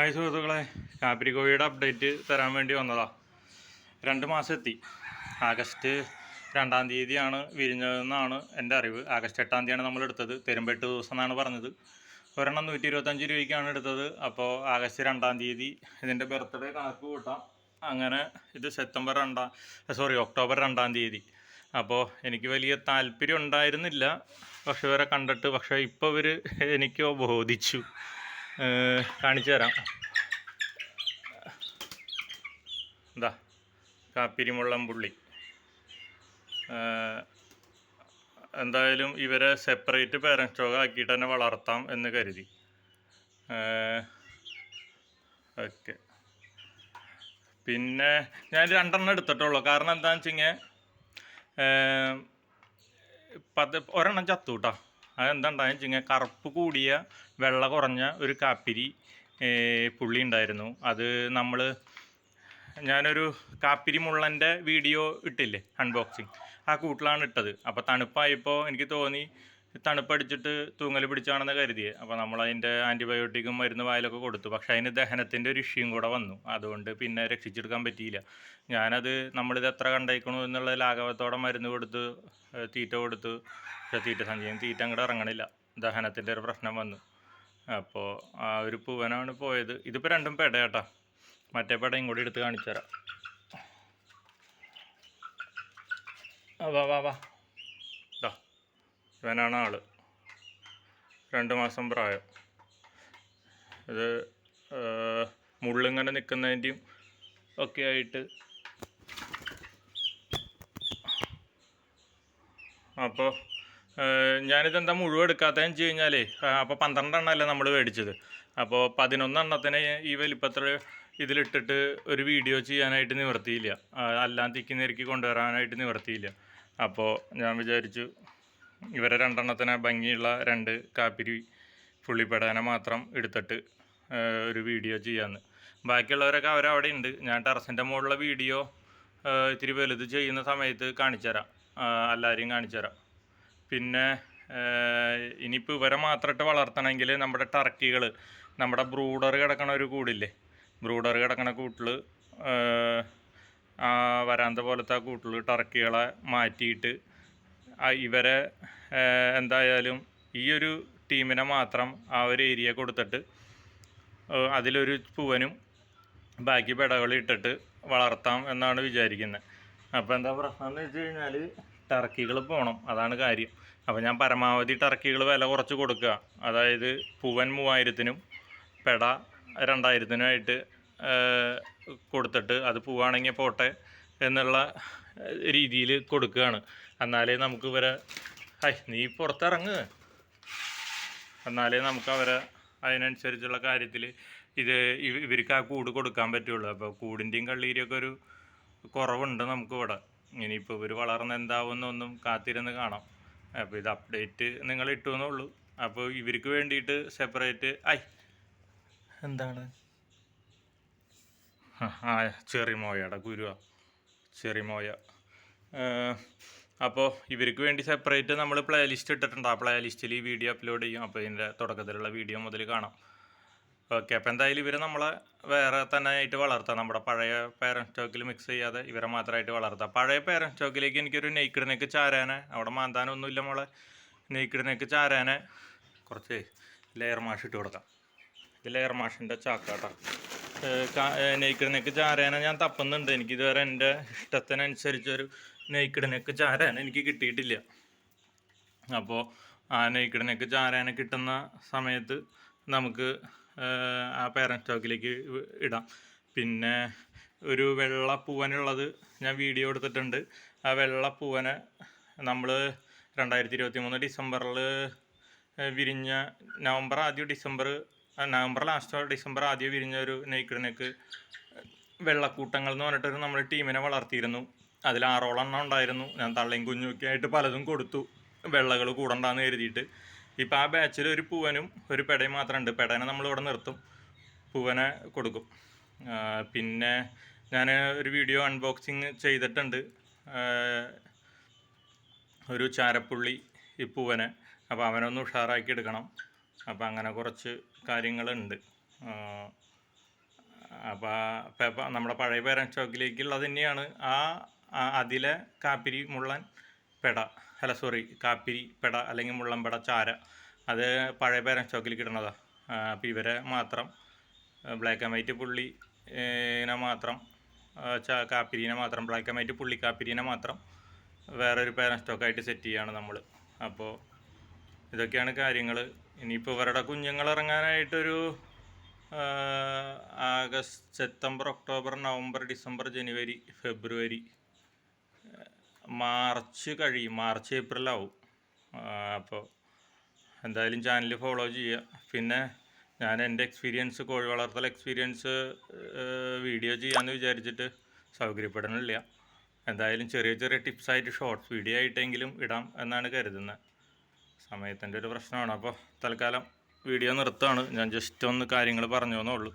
Hi സുഹൃത്തുക്കളെ. കാപ്പിരിക്കോഴിയുടെ update തരാൻ വേണ്ടി വന്നതാ. രണ്ട് മാസം എത്തി. ആഗസ്റ്റ് രണ്ടാം തീയതിയാണ് വിരിഞ്ഞതെന്നാണ് എന്റെ അറിവ്. ആഗസ്റ്റ് എട്ടാം തീയതിയാണ് നമ്മൾ എടുത്തത്. തരുമ്പോൾ ദിവസം എന്നാണ് പറഞ്ഞത്. ഒരെണ്ണം നൂറ്റി ഇരുപത്തഞ്ച് രൂപയ്ക്കാണ് എടുത്തത്. അപ്പോൾ ആഗസ്റ്റ് രണ്ടാം തീയതി ഇതിന്റെ ബർത്ത്ഡേ കണക്ക് കൂട്ടാം. അങ്ങനെ ഇത് സെപ്റ്റംബർ രണ്ടാം സോറി ഒക്ടോബർ രണ്ടാം തീയതി. അപ്പോൾ എനിക്ക് വലിയ താല്പര്യം ഉണ്ടായിരുന്നില്ല. പക്ഷെ ഇവരെ കണ്ടിട്ട് പക്ഷേ ഇപ്പോൾ ഇവർ എനിക്ക് ബോധിച്ചു. കാണിച്ചു തരാം. എന്താ കാപ്പിരിമുള്ളം പുള്ളി. എന്തായാലും ഇവരെ സെപ്പറേറ്റ് പേരൻസ് സ്റ്റോക്ക് ആക്കിയിട്ട് തന്നെ വളർത്താം എന്ന് കരുതി. ഓക്കെ പിന്നെ ഞാൻ രണ്ടെണ്ണം എടുത്തിട്ടുള്ളൂ. കാരണം എന്താണെന്ന് വെച്ച് കഴിഞ്ഞാൽ പത്ത് ഒരെണ്ണം ചത്തു കേട്ടോ അതെന്താണ്ടായെന്ന് വെച്ച് കഴിഞ്ഞാൽ കറുപ്പ് കൂടിയ വെള്ള കുറഞ്ഞ ഒരു കാപ്പിരി പുള്ളി ഉണ്ടായിരുന്നു. അത് നമ്മൾ ഞാനൊരു കാപ്പിരി മുള്ളന്റെ വീഡിയോ ഇട്ടില്ലേ അൺബോക്സിങ് ആ കൂട്ടിലാണ് ഇട്ടത്. അപ്പോൾ തണുപ്പായപ്പോൾ എനിക്ക് തോന്നി തണുപ്പടിച്ചിട്ട് തൂങ്ങൽ പിടിച്ചാണെന്ന് കരുതിയത് അപ്പോൾ നമ്മൾ അതിന്റെ ആന്റിബയോട്ടിക്കും മരുന്ന് വായിലൊക്കെ കൊടുത്തു. പക്ഷേ അതിന് ദഹനത്തിന്റെ ഒരു ഇഷ്യൂം കൂടെ വന്നു. അതുകൊണ്ട് പിന്നെ രക്ഷിച്ചെടുക്കാൻ പറ്റിയില്ല. ഞാനത് നമ്മളിത് എത്ര കണ്ടേക്കണു എന്നുള്ള ലാഘവത്തോടെ മരുന്ന് കൊടുത്ത് തീറ്റ കൊടുത്ത് പക്ഷേ തീറ്റ സഞ്ചയം തീറ്റ അങ്ങോട്ട് ഇറങ്ങണില്ല. ദഹനത്തിന്റെ ഒരു പ്രശ്നം വന്നു. അപ്പോൾ ആ ഒരു പൂവനാണ് പോയത്. ഇതിപ്പോൾ രണ്ടും പെട കേട്ടാ മറ്റേ പെടയും കൂടി എടുത്ത് കാണിച്ചു തരാം വാ വാ വാ. ഇവനാണ് ആൾ. രണ്ട് മാസം പ്രായം. ഇത് മുള്ളിങ്ങനെ നിൽക്കുന്നതിന്റെയും ഒക്കെ ആയിട്ട്. അപ്പോൾ ഞാനിതെന്താ മുഴുവൻ എടുക്കാത്തതെന്ന് വെച്ച് കഴിഞ്ഞാലേ അപ്പോൾ പന്ത്രണ്ടെണ്ണമല്ലേ നമ്മൾ മേടിച്ചത്. അപ്പോൾ പതിനൊന്നെണ്ണത്തിന് ഈ വലിപ്പത്തിൽ ഇതിലിട്ടിട്ട് ഒരു വീഡിയോ ചെയ്യാനായിട്ട് നിവർത്തിയില്ല. അല്ലാതെ തിക്കി നിരക്കി കൊണ്ടുവരാനായിട്ട് നിവർത്തിയില്ല. അപ്പോൾ ഞാൻ വിചാരിച്ചു ഇവരെ രണ്ടെണ്ണത്തിന് ഭംഗിയുള്ള രണ്ട് കാപ്പിരി പുള്ളിപ്പെടാനെ മാത്രം എടുത്തിട്ട് ഒരു വീഡിയോ ചെയ്യാമെന്ന് ബാക്കിയുള്ളവരൊക്കെ അവരവിടെ ഉണ്ട്. ഞാൻ ടെറസിന്റെ മുകളിലുള്ള വീഡിയോ ഇത്തിരി വലുത് ചെയ്യുന്ന സമയത്ത് കാണിച്ചുതരാം. എല്ലാവരെയും കാണിച്ചുതരാം. പിന്നെ ഇനിയിപ്പോൾ ഇവരെ മാത്രമായിട്ട് വളർത്തണമെങ്കിൽ നമ്മുടെ ടർക്കികൾ നമ്മുടെ ബ്രൂഡർ കിടക്കണ ഒരു കൂടില്ലേ? ബ്രൂഡർ കിടക്കണ കൂട്ടിൽ വരാന്ത പോലത്തെ ആ കൂട്ടിൽ ടർക്കികളെ മാറ്റിയിട്ട് ഇവരെ എന്തായാലും ഈ ഒരു ടീമിനെ മാത്രം ആ ഒരു ഏരിയ കൊടുത്തിട്ട് അതിലൊരു പൂവനും ബാക്കി പെടകളും ഇട്ടിട്ട് വളർത്താം എന്നാണ് വിചാരിക്കുന്നത് അപ്പോൾ എന്താ പ്രശ്നം എന്ന് വെച്ച് കഴിഞ്ഞാൽ ടർക്കികൾ പോകണം അതാണ് കാര്യം. അപ്പോൾ ഞാൻ പരമാവധി ടർക്കികൾ വില കുറച്ച് കൊടുക്കുക. അതായത് പൂവൻ മൂവായിരത്തിനും പെട രണ്ടായിരത്തിനുമായിട്ട് കൊടുത്തിട്ട് അത് പൂവാണെങ്കിൽ പോട്ടെ എന്നുള്ള രീതിയിൽ കൊടുക്കുകയാണ്. എന്നാലേ നമുക്ക് ഇവരെ ഹൈ നീ പുറത്തിറങ്ങ്. എന്നാലേ നമുക്ക് അവരെ അതിനനുസരിച്ചുള്ള കാര്യത്തിൽ ഇത് ഇവ- ഇവർക്ക് ആ കൂട് കൊടുക്കാൻ പറ്റുള്ളൂ. അപ്പോൾ കൂടിന്റെയും കള്ളീരിയൊക്കെ ഒരു കുറവുണ്ട് നമുക്കിവിടെ. ഇനിയിപ്പോൾ ഇവർ വളർന്ന് എന്താവുമെന്നൊന്നും കാത്തിരുന്ന് കാണാം. അപ്പോൾ ഇത് അപ്ഡേറ്റ് നിങ്ങൾ ഇട്ടു എന്നുള്ളൂ അപ്പോൾ ഇവർക്ക് വേണ്ടിയിട്ട് സെപ്പറേറ്റ് ഐ എന്താണ്? ആ, ചെറിയ മോയാടാ ഗുരുവാ. ചെറിമോയ അപ്പോൾ ഇവർക്ക് വേണ്ടി സെപ്പറേറ്റ് നമ്മൾ പ്ലേ ലിസ്റ്റ് ഇട്ടിട്ടുണ്ട്. ആ പ്ലേ ലിസ്റ്റിൽ ഈ വീഡിയോ അപ്ലോഡ് ചെയ്യും. അപ്പോൾ ഇതിന്റെ തുടക്കത്തിലുള്ള വീഡിയോ മുതൽ കാണാം. ഓക്കെ അപ്പോൾ എന്തായാലും ഇവരെ നമ്മളെ വേറെ തന്നെ ആയിട്ട് വളർത്താം. നമ്മുടെ പഴയ പേരൻ സ്റ്റോക്കിൽ മിക്സ് ചെയ്യാതെ ഇവരെ മാത്രമായിട്ട് വളർത്താം. പഴയ പേരൻ സ്റ്റോക്കിലേക്ക് എനിക്കൊരു നെയ്ക്കിഡ് നെക്ക് ചാരാനെ. അവിടെ മാന്താനൊന്നുമില്ല മോളെ. നെയ്ക്കിഡ് നെക്ക് ചാരാനെ കുറച്ച് ലെയർ മാഷ് ഇട്ട് കൊടുക്കാം. ഇത് ലെയർ മാഷിന്റെ ചാക്കാട്ടോ. നെയ്ക്കിഡ് നെക്ക് ചാരാനെ ഞാൻ തപ്പുന്നുണ്ട്. എനിക്ക് ഇതുവരെ എന്റെ ഇഷ്ടത്തിനനുസരിച്ചൊരു നെയ്ക്കിട് നെക്ക് ചാരാൻ എനിക്ക് കിട്ടിയിട്ടില്ല. അപ്പോൾ ആ നെയ്ക്കിഡിനൊക്കെ ചാരാനെ കിട്ടുന്ന സമയത്ത് നമുക്ക് ആ പേരന്റ് സ്റ്റോക്കിലേക്ക് ഇടാം. പിന്നെ ഒരു വെള്ള പൂവനുള്ളത് ഞാൻ വീഡിയോ എടുത്തിട്ടുണ്ട്. ആ വെള്ള പൂവനെ നമ്മൾ രണ്ടായിരത്തി ഇരുപത്തി മൂന്ന് ഡിസംബറിൽ വിരിഞ്ഞ നവംബർ ആദ്യം ഡിസംബർ നവംബർ ലാസ്റ്റോ ഡിസംബർ ആദ്യം വിരിഞ്ഞ ഒരു നെയ്ക്കിഡിനൊക്കെ വെള്ളക്കൂട്ടങ്ങൾ എന്ന് പറഞ്ഞിട്ടൊരു നമ്മൾ ടീമിനെ വളർത്തിയിരുന്നു. അതിൽ ആറോളം എണ്ണം ഉണ്ടായിരുന്നു. ഞാൻ തള്ളയും കുഞ്ഞുമൊക്കെ ആയിട്ട് പലതും കൊടുത്തു. വെള്ളകൾ കൂടണ്ടാന്ന് കരുതിയിട്ട്. ഇപ്പം ആ ബാച്ചിൽ ഒരു പൂവനും ഒരു പെടയും മാത്രമുണ്ട് പെടേനെ നമ്മൾ ഇവിടെ നിർത്തും. പൂവനെ കൊടുക്കും. പിന്നെ ഞാൻ ഒരു വീഡിയോ അൺബോക്സിങ് ചെയ്തിട്ടുണ്ട്. ഒരു ചാരപ്പുള്ളി ഈ പൂവനെ. അപ്പോൾ അവനൊന്ന് ഉഷാറാക്കി എടുക്കണം. അപ്പോൾ അങ്ങനെ കുറച്ച് കാര്യങ്ങളുണ്ട്. അപ്പോൾ നമ്മുടെ പഴയ പേരൻ സ്റ്റോക്കിലേക്കുള്ളത് തന്നെയാണ്. ആ അതിലെ കാപ്പിരി മുള്ളൻ പെട അല്ല സോറി കാപ്പിരി പെട അല്ലെങ്കിൽ മുള്ളൻ പെട ചാര അത് പഴയ പേരൻ സ്റ്റോക്കിൽ കിട്ടണതാണ് അപ്പോൾ ഇവരെ മാത്രം ബ്ലാക്ക് ആൻഡ് വൈറ്റ് പുള്ളി നെ മാത്രം കാപ്പിരീനെ മാത്രം ബ്ലാക്ക് ആൻഡ് വൈറ്റ് പുള്ളി കാപ്പിരീനെ മാത്രം വേറൊരു പേരൻ സ്റ്റോക്കായിട്ട് സെറ്റ് ചെയ്യുകയാണ് നമ്മൾ അപ്പോൾ ഇതൊക്കെയാണ് കാര്യങ്ങൾ ഇനിയിപ്പോൾ ഇവരുടെ കുഞ്ഞുങ്ങൾ ഇറങ്ങാനായിട്ടൊരു August September October November December ജനുവരി ഫെബ്രുവരി മാർച്ച് കഴിയും. മാർച്ച് ഏപ്രിലാവും. അപ്പോൾ എന്തായാലും ചാനൽ ഫോളോ ചെയ്യുക പിന്നെ ഞാൻ എന്റെ എക്സ്പീരിയൻസ് കോഴി വളർത്തൽ എക്സ്പീരിയൻസ് വീഡിയോ ചെയ്യാമെന്ന് വിചാരിച്ചിട്ട് സൗകര്യപ്പെടണില്ല. എന്തായാലും ചെറിയ ചെറിയ ടിപ്സായിട്ട് ഷോർട്ട് വീഡിയോ ആയിട്ടെങ്കിലും ഇടാം എന്നാണ് കരുതുന്നത് സമയത്തിന്റെ ഒരു പ്രശ്നമാണ്. അപ്പോൾ തൽക്കാലം വീഡിയോ നിർത്താണ് ഞാൻ ജസ്റ്റ് ഒന്ന് കാര്യങ്ങൾ പറഞ്ഞു എന്നേ ഉള്ളൂ.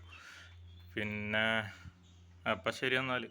പിന്നെ അപ്പം ശരി എന്നാൽ.